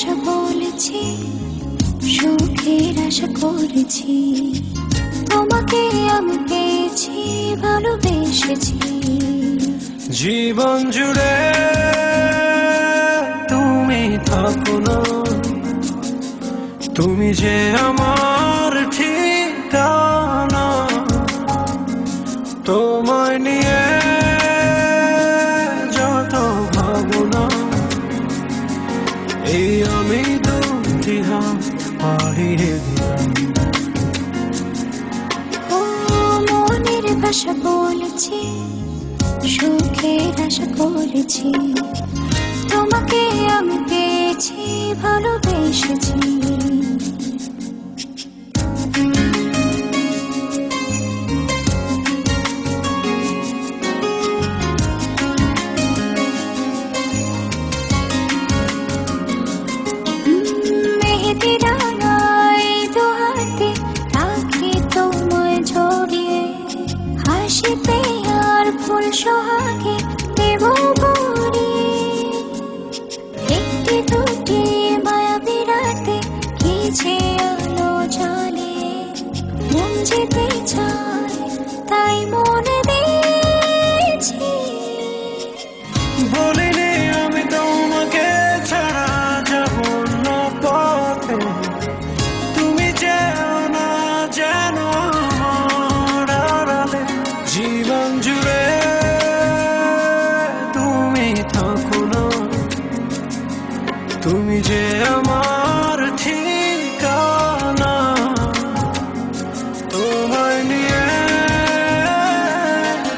আশা করেছি, সুখের আশা করেছি। তোমাকে আমি পেয়েছি, ভালোবেসেছি। জীবন জুড়ে তুমি থাকো না। তুমি যে আমার মনের ভাষা বলেছি সুখের আশা করেছি তোমাকে আমি পেয়েছি ভালোবেসেছি। your heart. তুমি যে আমার ঠিকানা, তোমায় নিয়ে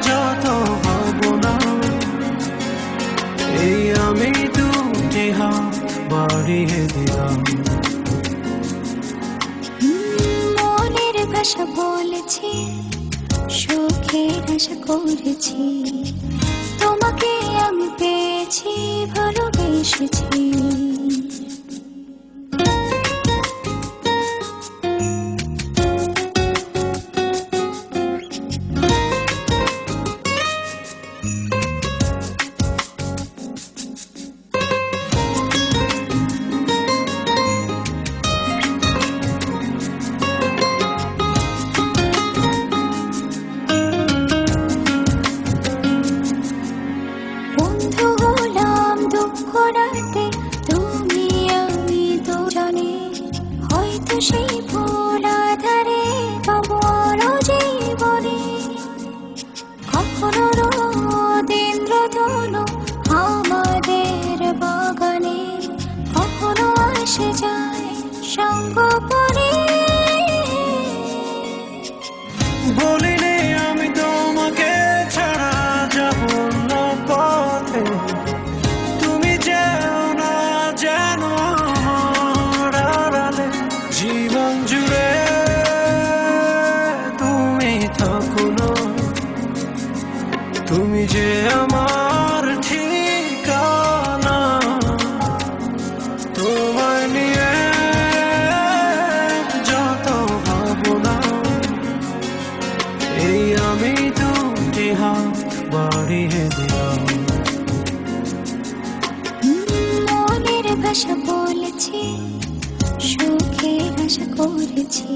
যত ভাবনা, এই আমি দুটি হাত বাড়িয়ে দিলাম। মনের ভাষা বলেছি, সুখের আশা করেছি, তোমাকে আমি পেয়েছি, ভালোবেসেছি। কখনো রোদেন্দ্র ধনু আমাদের বাগানে। কখনো আসে যায় সঙ্গ বলিনি আমি তোমাকে ছাড়া যাব না পথে। হাত বাড়িয়ে দিলাম মনের ভাষা বলেছি সুখের আশা করেছি।